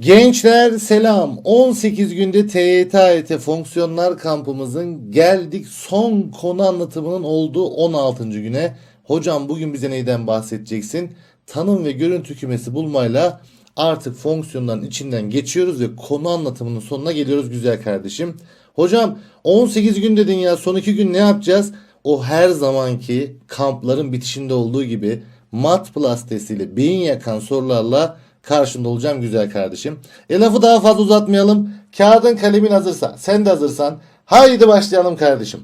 Gençler selam. 18 günde TYT AYT fonksiyonlar kampımızın geldik son konu anlatımının olduğu 16. güne. Hocam bugün bize neyden bahsedeceksin? Tanım ve görüntü kümesi bulmayla artık fonksiyonların içinden geçiyoruz ve konu anlatımının sonuna geliyoruz güzel kardeşim. Hocam 18 gün dedin ya son 2 gün ne yapacağız? O her zamanki kampların bitişinde olduğu gibi mat plus beyin yakan sorularla karşında olacağım güzel kardeşim. E lafı daha fazla uzatmayalım. Kağıdın kalemin hazırsa, sen de hazırsan haydi başlayalım kardeşim.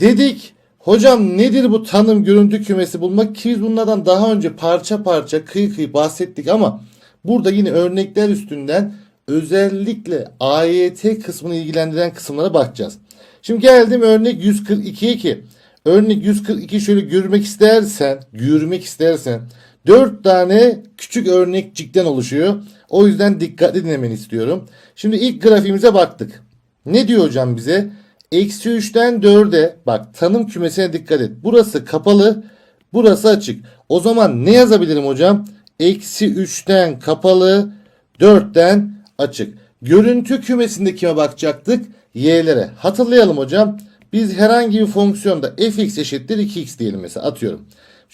Dedik hocam nedir bu tanım görüntü kümesi bulmak ki biz bunlardan daha önce parça parça kıyı kıyı bahsettik ama burada yine örnekler üstünden özellikle AYT kısmını ilgilendiren kısımlara bakacağız. Şimdi geldim örnek 142'ye ki örnek 142 şöyle görmek istersen, görmek istersen 4 tane küçük örnekçikten oluşuyor. O yüzden dikkatli dinlemeni istiyorum. Şimdi ilk grafiğimize baktık. Ne diyor hocam bize? Eksi 3'ten 4'e bak tanım kümesine dikkat et. Burası kapalı, burası açık. O zaman ne yazabilirim hocam? Eksi 3'ten kapalı, 4'ten açık. Görüntü kümesinde kime bakacaktık? Y'lere. Hatırlayalım hocam. Biz herhangi bir fonksiyonda fx eşittir 2x diyelim mesela atıyorum.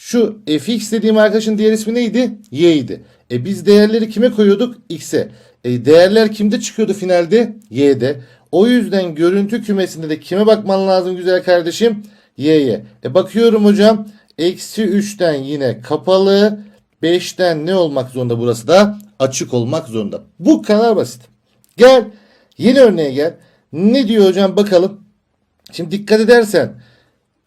Şu fx dediğim arkadaşın diğer ismi neydi? Y idi. E biz değerleri kime koyuyorduk? X'e. E değerler kimde çıkıyordu finalde? Y'de. O yüzden görüntü kümesinde de kime bakman lazım güzel kardeşim? Y'ye. E bakıyorum hocam. Eksi 3'ten yine kapalı. 5'ten ne olmak zorunda burası da? Açık olmak zorunda. Bu kadar basit. Gel. Yeni örneğe gel. Ne diyor hocam bakalım. Şimdi dikkat edersen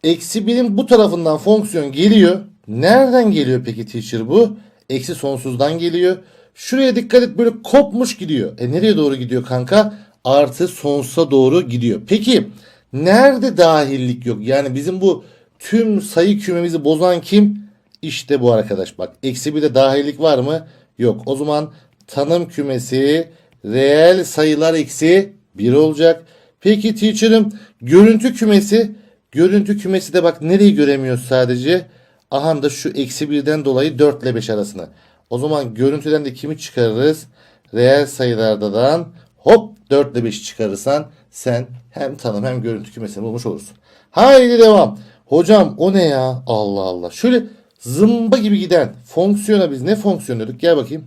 Eksi 1'in bu tarafından fonksiyon geliyor. Nereden geliyor peki teacher bu? Eksi sonsuzdan geliyor. Şuraya dikkat et böyle kopmuş gidiyor. E nereye doğru gidiyor kanka? Artı sonsuza doğru gidiyor. Peki nerede dahillik yok? Yani bizim bu tüm sayı kümemizi bozan kim? İşte bu arkadaş bak. Eksi 1'de dahillik var mı? Yok. O zaman tanım kümesi reel sayılar eksi 1 olacak. Peki teacher'ım görüntü kümesi Görüntü kümesi de bak nereyi göremiyoruz sadece? Aha da şu eksi birden dolayı 4 ile 5 arasını. O zaman görüntüden de kimi çıkarırız? Reel sayılardan hop 4 ile 5'i çıkarırsan sen hem tanım hem görüntü kümesini bulmuş olursun. Haydi devam. Hocam o ne ya? Allah Allah. Şöyle zımba gibi giden fonksiyona biz ne fonksiyon diyorduk? Gel bakayım.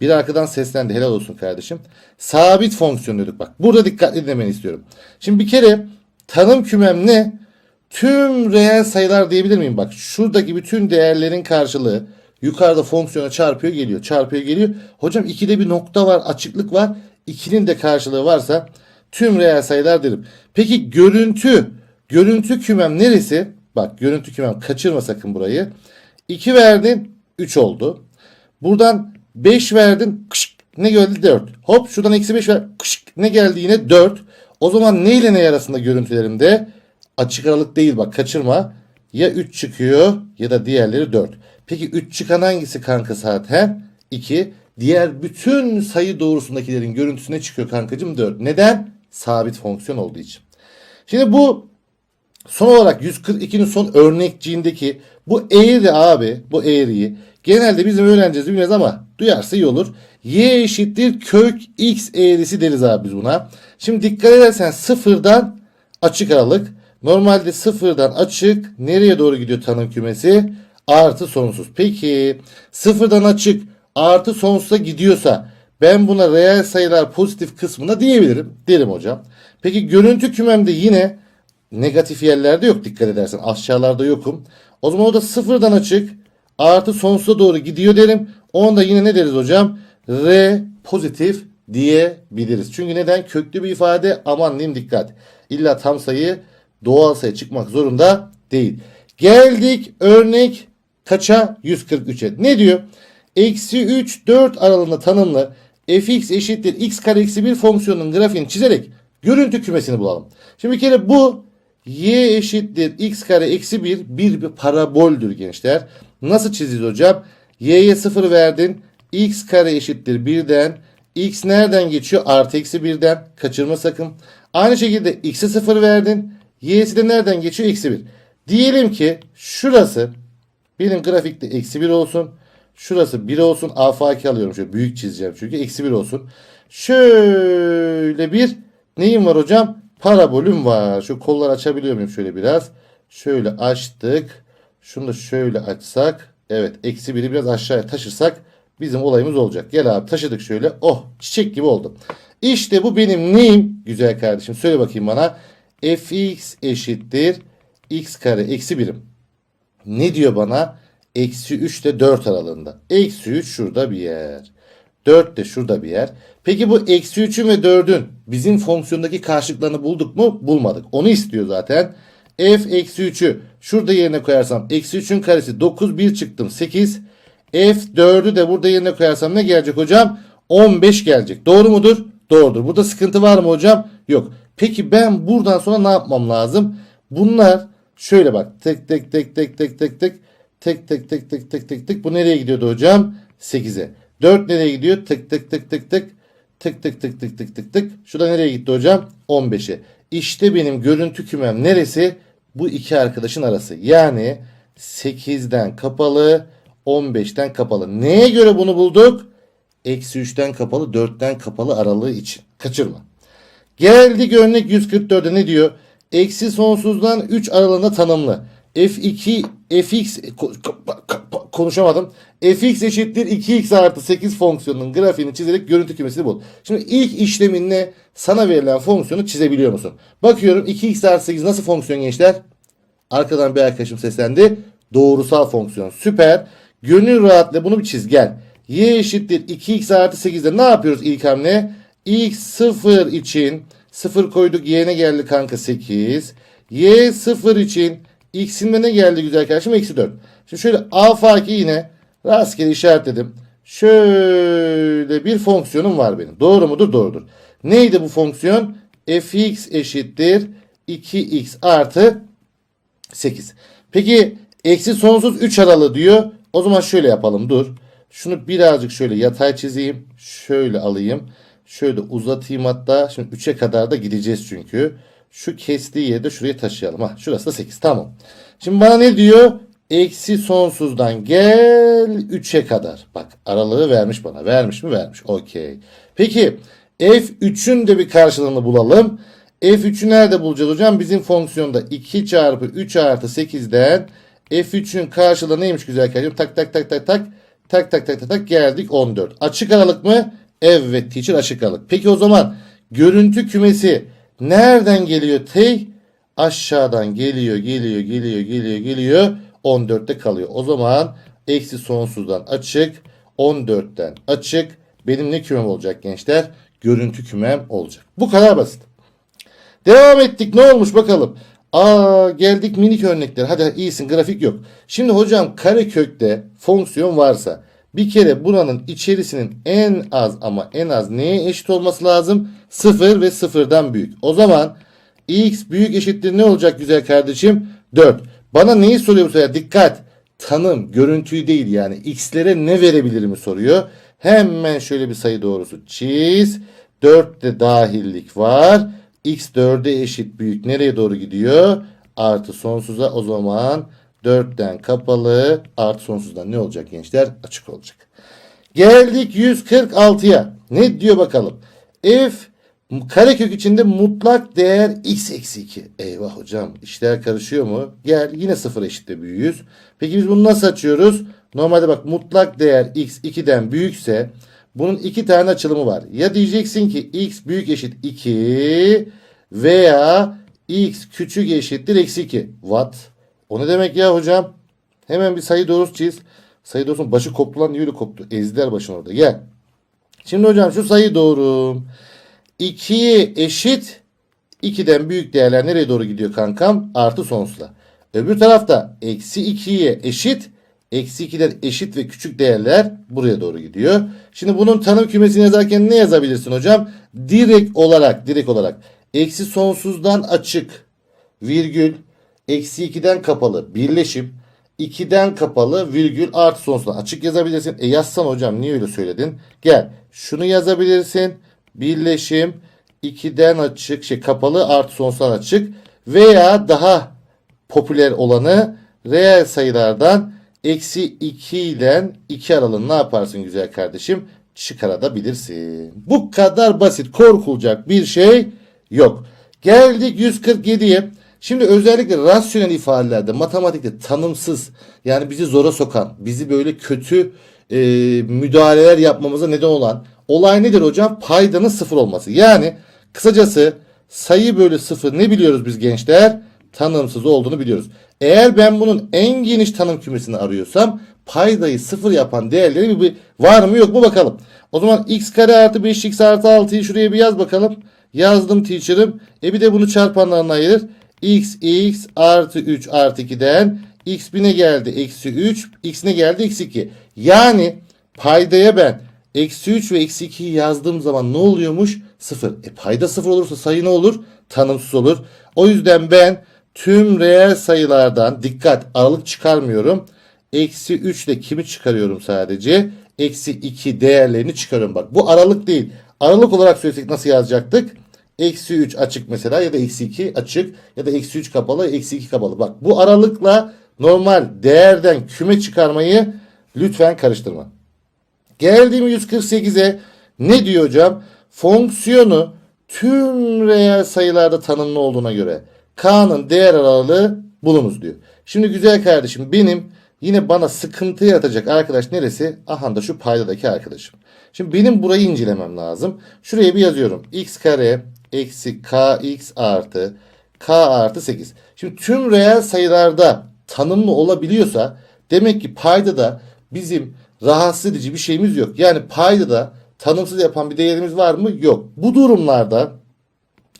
Bir arkadan seslendi. Helal olsun kardeşim. Sabit fonksiyon diyorduk. Bak burada dikkatli dinlemeni istiyorum. Şimdi bir kere tanım kümem ne? Tüm reel sayılar diyebilir miyim? Bak şuradaki bütün değerlerin karşılığı yukarıda fonksiyona çarpıyor geliyor. Çarpıyor geliyor. Hocam 2'de bir nokta var açıklık var. 2'nin de karşılığı varsa tüm reel sayılar derim. Peki görüntü. Görüntü kümem neresi? Bak görüntü kümem kaçırma sakın burayı. 2 verdin 3 oldu. Buradan 5 verdin kışk, ne geldi 4. Hop şuradan eksi 5 ver kışk, ne geldi yine 4. O zaman ne ile ne arasında görüntülerimde? Açık aralık değil bak kaçırma. Ya 3 çıkıyor ya da diğerleri 4. Peki 3 çıkan hangisi kanka zaten? 2. Diğer bütün sayı doğrusundakilerin görüntüsüne çıkıyor kankacım 4. Neden? Sabit fonksiyon olduğu için. Şimdi bu son olarak 142'nin son örnekciğindeki bu eğri abi bu eğriyi genelde bizim öğrenciyiz bilmez ama duyarsa iyi olur. Y eşittir kök x eğrisi deriz abi biz buna. Şimdi dikkat edersen sıfırdan açık aralık Normalde sıfırdan açık nereye doğru gidiyor tanım kümesi? Artı sonsuz. Peki sıfırdan açık artı sonsuza gidiyorsa ben buna reel sayılar pozitif kısmına diyebilirim. Derim hocam. Peki görüntü kümemde yine negatif yerlerde yok dikkat edersen. Aşağılarda yokum. O zaman o da sıfırdan açık artı sonsuza doğru gidiyor derim. Onda yine ne deriz hocam? R pozitif diyebiliriz. Çünkü neden? Köklü bir ifade aman diyeyim dikkat. İlla tam sayı doğal sayı çıkmak zorunda değil. Geldik örnek kaça? 143'e. Ne diyor? Eksi 3 4 aralığında tanımlı fx eşittir x kare eksi 1 fonksiyonunun grafiğini çizerek görüntü kümesini bulalım. Şimdi bir kere bu y eşittir x kare eksi 1 bir, paraboldür gençler. Nasıl çiziyoruz hocam? y'ye 0 verdin. x kare eşittir 1'den. x nereden geçiyor? Artı eksi 1'den. Kaçırma sakın. Aynı şekilde x'e 0 verdin. Y'si de nereden geçiyor? Eksi 1. Diyelim ki şurası benim grafikte eksi 1 olsun. Şurası 1 olsun. Afaki alıyorum. Şöyle büyük çizeceğim çünkü. Eksi 1 olsun. Şöyle bir neyim var hocam? Parabolüm var. Şu kolları açabiliyor muyum şöyle biraz? Şöyle açtık. Şunu da şöyle açsak. Evet eksi 1'i biraz aşağıya taşırsak bizim olayımız olacak. Gel abi taşıdık şöyle. Oh çiçek gibi oldu. İşte bu benim neyim? Güzel kardeşim söyle bakayım bana. Fx eşittir x kare eksi birim. Ne diyor bana? Eksi 3 ile 4 aralığında. Eksi 3 şurada bir yer. 4 de şurada bir yer. Peki bu eksi 3'ün ve 4'ün bizim fonksiyondaki karşılıklarını bulduk mu? Bulmadık. Onu istiyor zaten. f eksi 3'ü şurada yerine koyarsam eksi 3'ün karesi 9 1 çıktım 8. f 4'ü de burada yerine koyarsam ne gelecek hocam? 15 gelecek. Doğru mudur? Doğrudur. Burada sıkıntı var mı hocam? Yok. Peki ben buradan sonra ne yapmam lazım? Bunlar şöyle bak. Tek tek tek tek tek tek tek tek tek tek tek tek tek tek bu nereye gidiyordu hocam? 8'e. 4 nereye gidiyor? Tek tek tek tek tek tek tek tek tek tek tek tek. Şurada nereye gitti hocam? 15'e. İşte benim görüntü kümem neresi? Bu iki arkadaşın arası. Yani 8'den kapalı 15'ten kapalı. Neye göre bunu bulduk? Eksi 3'ten kapalı 4'ten kapalı aralığı için. Kaçırma. Geldik örnek 144'e ne diyor? Eksi sonsuzdan 3 aralığında tanımlı. F2 fx ko- ko- konuşamadım. fx eşittir 2x artı 8 fonksiyonunun grafiğini çizerek görüntü kümesini bul. Şimdi ilk işlemin ne? Sana verilen fonksiyonu çizebiliyor musun? Bakıyorum 2x artı 8 nasıl fonksiyon gençler? Arkadan bir arkadaşım seslendi. Doğrusal fonksiyon. Süper. Gönül rahatla bunu bir çiz gel. Y eşittir 2x artı 8'de ne yapıyoruz ilk hamle? X 0 için 0 koyduk y'ne geldi kanka 8. Y 0 için x'in de ne geldi güzel kardeşim? Eksi 4. Şimdi şöyle afaki yine rastgele işaretledim. Şöyle bir fonksiyonum var benim. Doğru mudur? Doğrudur. Neydi bu fonksiyon? fx eşittir 2x artı 8. Peki eksi sonsuz 3 aralığı diyor. O zaman şöyle yapalım dur. Şunu birazcık şöyle yatay çizeyim. Şöyle alayım. Şöyle uzatayım hatta. Şimdi 3'e kadar da gideceğiz çünkü. Şu kestiği yeri de şuraya taşıyalım. Ha, şurası da 8 tamam. Şimdi bana ne diyor? Eksi sonsuzdan gel 3'e kadar. Bak aralığı vermiş bana. Vermiş mi? Vermiş. Okey. Peki f3'ün de bir karşılığını bulalım. F3'ü nerede bulacağız hocam? Bizim fonksiyonda 2 çarpı 3 artı 8'den F3'ün karşılığı neymiş güzel kardeşim? Tak tak tak tak tak tak tak tak tak tak geldik 14. Açık aralık mı? Evet teacher açık aralık. Peki o zaman görüntü kümesi nereden geliyor tey? Aşağıdan geliyor geliyor geliyor geliyor geliyor 14'te kalıyor. O zaman eksi sonsuzdan açık 14'ten açık benim ne kümem olacak gençler? Görüntü kümem olacak. Bu kadar basit. Devam ettik. Ne olmuş bakalım. Aa geldik minik örnekler. Hadi iyisin grafik yok. Şimdi hocam karekökte fonksiyon varsa bir kere buranın içerisinin en az ama en az neye eşit olması lazım? 0 ve 0'dan büyük. O zaman x büyük eşittir ne olacak güzel kardeşim? 4. Bana neyi soruyor bu sefer? Dikkat. Tanım, görüntüyü değil yani. X'lere ne verebilirim soruyor. Hemen şöyle bir sayı doğrusu çiz. 4 de dahillik var. X 4'e eşit büyük. Nereye doğru gidiyor? Artı sonsuza o zaman 4'ten kapalı artı sonsuzdan ne olacak gençler? Açık olacak. Geldik 146'ya. Ne diyor bakalım? F karekök içinde mutlak değer x eksi 2. Eyvah hocam işler karışıyor mu? Gel yine sıfır eşitte büyüğüz. Peki biz bunu nasıl açıyoruz? Normalde bak mutlak değer x 2'den büyükse bunun iki tane açılımı var. Ya diyeceksin ki x büyük eşit 2 veya x küçük eşittir eksi 2. What? O ne demek ya hocam? Hemen bir sayı doğrusu çiz. Sayı doğrusunun başı koptu lan niye koptu? Ezdiler başını orada. Gel. Şimdi hocam şu sayı doğru. 2'ye eşit 2'den büyük değerler nereye doğru gidiyor kankam? Artı sonsuza. Öbür tarafta eksi 2'ye eşit eksi 2'den eşit ve küçük değerler buraya doğru gidiyor. Şimdi bunun tanım kümesini yazarken ne yazabilirsin hocam? Direkt olarak direkt olarak eksi sonsuzdan açık virgül eksi 2'den kapalı birleşim 2'den kapalı virgül artı sonsuzdan açık yazabilirsin. E yazsan hocam niye öyle söyledin? Gel şunu yazabilirsin. Birleşim 2'den açık şey kapalı artı sonsuzdan açık veya daha popüler olanı reel sayılardan Eksi 2 ile 2 aralığını ne yaparsın güzel kardeşim? Çıkarabilirsin. Bu kadar basit. Korkulacak bir şey yok. Geldik 147'ye. Şimdi özellikle rasyonel ifadelerde, matematikte tanımsız yani bizi zora sokan, bizi böyle kötü e, müdahaleler yapmamıza neden olan olay nedir hocam? Paydanın sıfır olması. Yani kısacası sayı bölü sıfır ne biliyoruz biz gençler? Tanımsız olduğunu biliyoruz. Eğer ben bunun en geniş tanım kümesini arıyorsam paydayı sıfır yapan değerleri bir, var mı yok mu bakalım. O zaman x kare artı 5x artı 6'yı şuraya bir yaz bakalım. Yazdım teacher'ım. E bir de bunu çarpanlarına ayır. X x artı 3 artı 2'den x bir ne geldi? Eksi 3. x ne geldi? Eksi 2. Yani paydaya ben eksi 3 ve eksi 2'yi yazdığım zaman ne oluyormuş? 0. E payda 0 olursa sayı ne olur? Tanımsız olur. O yüzden ben tüm reel sayılardan dikkat aralık çıkarmıyorum. Eksi 3 ile kimi çıkarıyorum sadece? Eksi 2 değerlerini çıkarıyorum. Bak bu aralık değil. Aralık olarak söylesek nasıl yazacaktık? Eksi 3 açık mesela ya da eksi 2 açık ya da eksi 3 kapalı eksi 2 kapalı. Bak bu aralıkla normal değerden küme çıkarmayı lütfen karıştırma. Geldiğim 148'e ne diyor hocam? Fonksiyonu tüm reel sayılarda tanımlı olduğuna göre k'nın değer aralığı bulunuz diyor. Şimdi güzel kardeşim benim yine bana sıkıntı yaratacak arkadaş neresi? Aha da şu paydadaki arkadaşım. Şimdi benim burayı incelemem lazım. Şuraya bir yazıyorum. x kare eksi kx artı k artı 8. Şimdi tüm reel sayılarda tanımlı olabiliyorsa demek ki paydada bizim rahatsız edici bir şeyimiz yok. Yani paydada tanımsız yapan bir değerimiz var mı? Yok. Bu durumlarda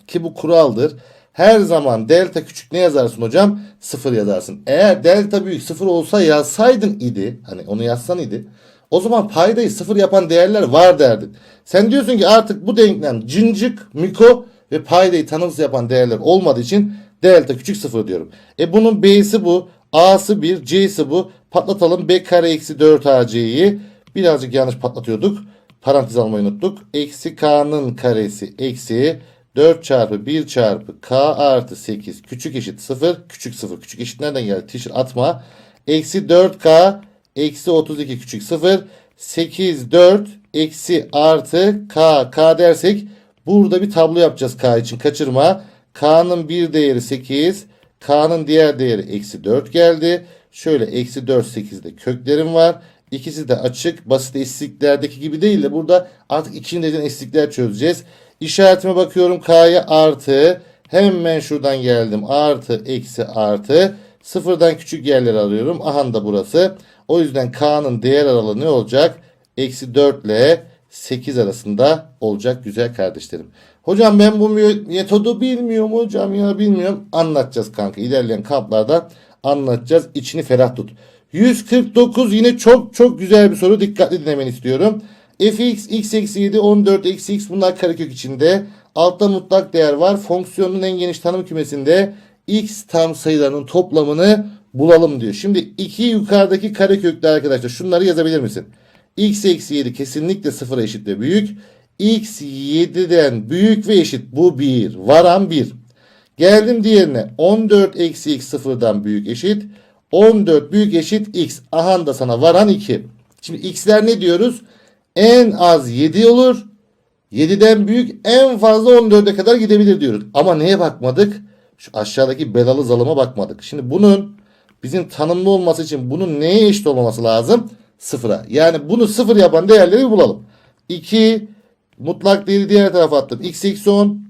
ki bu kuraldır. Her zaman delta küçük ne yazarsın hocam? Sıfır yazarsın. Eğer delta büyük sıfır olsa yazsaydın idi. Hani onu yazsan idi. O zaman paydayı sıfır yapan değerler var derdin. Sen diyorsun ki artık bu denklem cincik, miko ve paydayı tanımsız yapan değerler olmadığı için delta küçük sıfır diyorum. E bunun b'si bu. A'sı 1, C'si bu. Patlatalım. B kare eksi 4 AC'yi. Birazcık yanlış patlatıyorduk. Parantez almayı unuttuk. Eksi K'nın karesi eksi 4 çarpı 1 çarpı K artı 8 küçük eşit 0. Küçük 0. Küçük eşit nereden geldi? Teacher atma. Eksi 4K eksi 32 küçük 0. 8 4 eksi artı K. K dersek burada bir tablo yapacağız K için. Kaçırma. K'nın bir değeri 8. K'nın diğer değeri eksi 4 geldi. Şöyle eksi 4 8'de köklerim var. İkisi de açık. Basit eşitliklerdeki gibi değil de burada artık dereceden eşitlikler çözeceğiz. İşaretime bakıyorum K'ya artı. Hemen şuradan geldim. Artı eksi artı. Sıfırdan küçük yerleri alıyorum. Aha da burası. O yüzden K'nın değer aralığı ne olacak? Eksi 4 ile 8 arasında olacak güzel kardeşlerim. Hocam ben bu metodu bilmiyorum hocam ya bilmiyorum. Anlatacağız kanka. İlerleyen kamplarda anlatacağız. İçini ferah tut. 149 yine çok çok güzel bir soru. Dikkatli dinlemeni istiyorum. fx x eksi 7 14 eksi x bunlar karekök içinde. Altta mutlak değer var. Fonksiyonun en geniş tanım kümesinde x tam sayılarının toplamını bulalım diyor. Şimdi iki yukarıdaki karekökler arkadaşlar şunları yazabilir misin? X eksi 7 kesinlikle sıfıra eşit ve büyük. x 7'den büyük ve eşit. Bu 1. Varan 1. Geldim diğerine. 14 eksi x sıfırdan büyük eşit. 14 büyük eşit x. Aha da sana varan 2. Şimdi x'ler ne diyoruz? En az 7 olur. 7'den büyük en fazla 14'e kadar gidebilir diyoruz. Ama neye bakmadık? Şu aşağıdaki belalı zalıma bakmadık. Şimdi bunun bizim tanımlı olması için bunun neye eşit olmaması lazım? Sıfıra. Yani bunu sıfır yapan değerleri bulalım. 2 mutlak değeri diğer tarafa attım. x eksi 10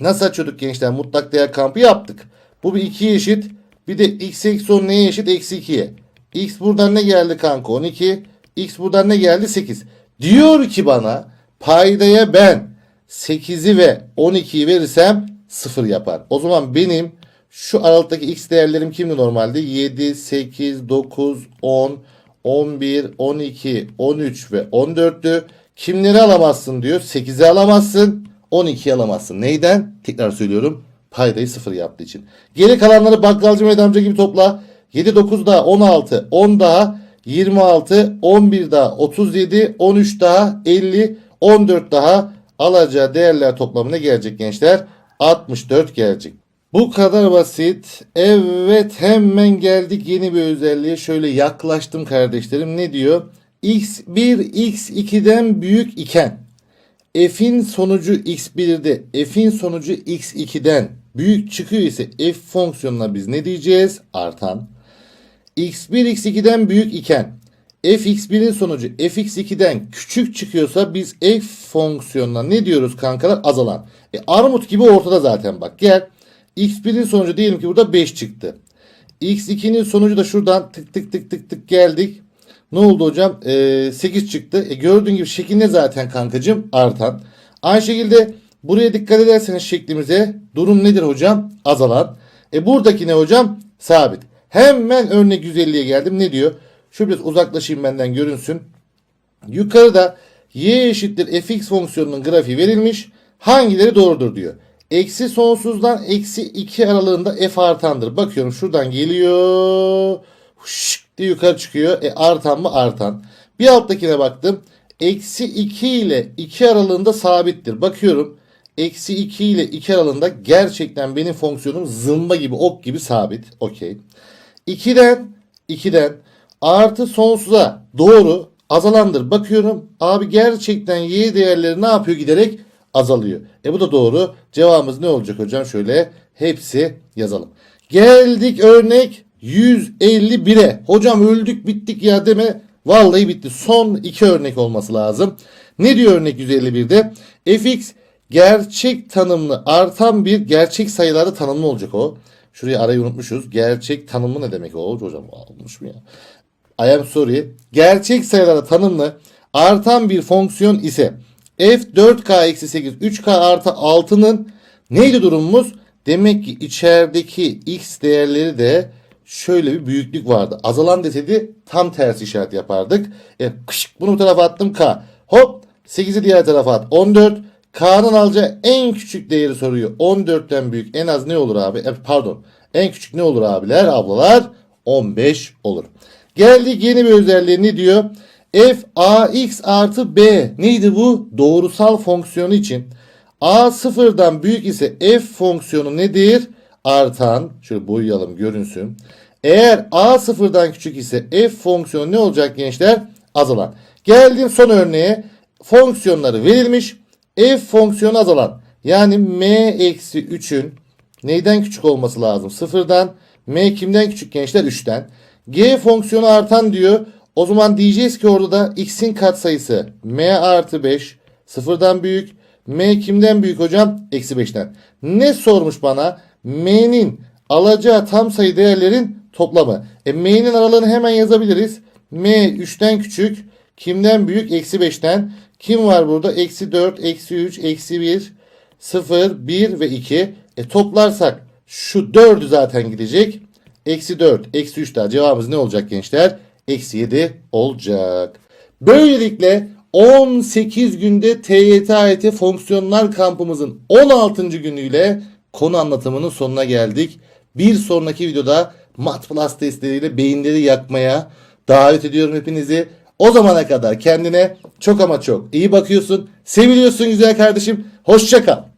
Nasıl açıyorduk gençler? Mutlak değer kampı yaptık. Bu bir 2'ye eşit. Bir de x eksi 10 neye eşit? Eksi 2'ye. x buradan ne geldi kanka? 12. x buradan ne geldi? 8. Diyor ki bana paydaya ben 8'i ve 12'yi verirsem 0 yapar. O zaman benim şu aralıktaki x değerlerim kimdi normalde? 7, 8, 9, 10, 11, 12, 13 ve 14'tü. Kimleri alamazsın diyor. 8'i alamazsın. 12'yi alamazsın. Neyden? Tekrar söylüyorum. Paydayı sıfır yaptığı için. Geri kalanları bakkalcı amca gibi topla. 7 9 daha 16, 10 daha 26, 11 daha 37, 13 daha 50, 14 daha alacağı değerler toplamına gelecek gençler. 64 gelecek. Bu kadar basit. Evet hemen geldik yeni bir özelliğe. Şöyle yaklaştım kardeşlerim. Ne diyor? x1 x2'den büyük iken f'in sonucu x1'de f'in sonucu x2'den büyük çıkıyor ise f fonksiyonuna biz ne diyeceğiz? Artan. x1 x2'den büyük iken fx1'in sonucu fx2'den küçük çıkıyorsa biz f fonksiyonuna ne diyoruz kankalar? Azalan. E, armut gibi ortada zaten bak gel. X1'in sonucu diyelim ki burada 5 çıktı. x2'nin sonucu da şuradan tık tık tık tık tık geldik. Ne oldu hocam? Ee, 8 çıktı. E, gördüğün gibi şekil ne zaten kankacım? Artan. Aynı şekilde buraya dikkat ederseniz şeklimize durum nedir hocam? Azalan. E buradaki ne hocam? Sabit. Hemen örnek 150'ye geldim. Ne diyor? Şu biraz uzaklaşayım benden görünsün. Yukarıda y eşittir fx fonksiyonunun grafiği verilmiş. Hangileri doğrudur diyor. Eksi sonsuzdan eksi 2 aralığında f artandır. Bakıyorum şuradan geliyor. Şık diye yukarı çıkıyor. E artan mı? Artan. Bir alttakine baktım. Eksi 2 ile 2 aralığında sabittir. Bakıyorum. Eksi 2 ile 2 aralığında gerçekten benim fonksiyonum zımba gibi ok gibi sabit. Okey. 2'den 2'den artı sonsuza doğru azalandır. Bakıyorum abi gerçekten y değerleri ne yapıyor giderek azalıyor. E bu da doğru. Cevabımız ne olacak hocam? Şöyle hepsi yazalım. Geldik örnek 151'e. Hocam öldük bittik ya deme. Vallahi bitti. Son iki örnek olması lazım. Ne diyor örnek 151'de? fx gerçek tanımlı artan bir gerçek sayılarda tanımlı olacak o. Şurayı arayı unutmuşuz. Gerçek tanımlı ne demek o hocam? Olmuş mu ya? I am sorry. Gerçek sayılara tanımlı artan bir fonksiyon ise f 4k eksi 8 3k artı 6'nın neydi durumumuz? Demek ki içerideki x değerleri de şöyle bir büyüklük vardı. Azalan deseydi tam tersi işaret yapardık. E, kışk, bunu bu tarafa attım k. Hop 8'i diğer tarafa at. 14. K'nın alacağı en küçük değeri soruyor. 14'ten büyük en az ne olur abi? E, pardon. En küçük ne olur abiler ablalar? 15 olur. Geldik yeni bir özelliğe ne diyor? F ax artı b neydi bu? Doğrusal fonksiyonu için. a sıfırdan büyük ise f fonksiyonu nedir? Artan. Şöyle boyayalım görünsün. Eğer a sıfırdan küçük ise f fonksiyonu ne olacak gençler? Azalan. Geldim son örneğe. Fonksiyonları verilmiş. f fonksiyonu azalan. Yani m eksi 3'ün neyden küçük olması lazım? Sıfırdan. m kimden küçük gençler? 3'ten. g fonksiyonu artan diyor. O zaman diyeceğiz ki orada da x'in katsayısı m artı 5 sıfırdan büyük. m kimden büyük hocam? Eksi 5'ten. Ne sormuş bana? m'nin alacağı tam sayı değerlerin toplamı. E, m'nin aralığını hemen yazabiliriz. m 3'ten küçük. Kimden büyük? Eksi 5'ten. Kim var burada? Eksi 4, eksi 3, eksi 1, 0, 1 ve 2. E toplarsak şu 4'ü zaten gidecek. Eksi 4, eksi 3 daha. Cevabımız ne olacak gençler? Eksi 7 olacak. Böylelikle 18 günde TYT AYT fonksiyonlar kampımızın 16. günüyle konu anlatımının sonuna geldik. Bir sonraki videoda Mat Plus testleriyle beyinleri yakmaya davet ediyorum hepinizi. O zamana kadar kendine çok ama çok iyi bakıyorsun. Seviliyorsun güzel kardeşim. Hoşça kal.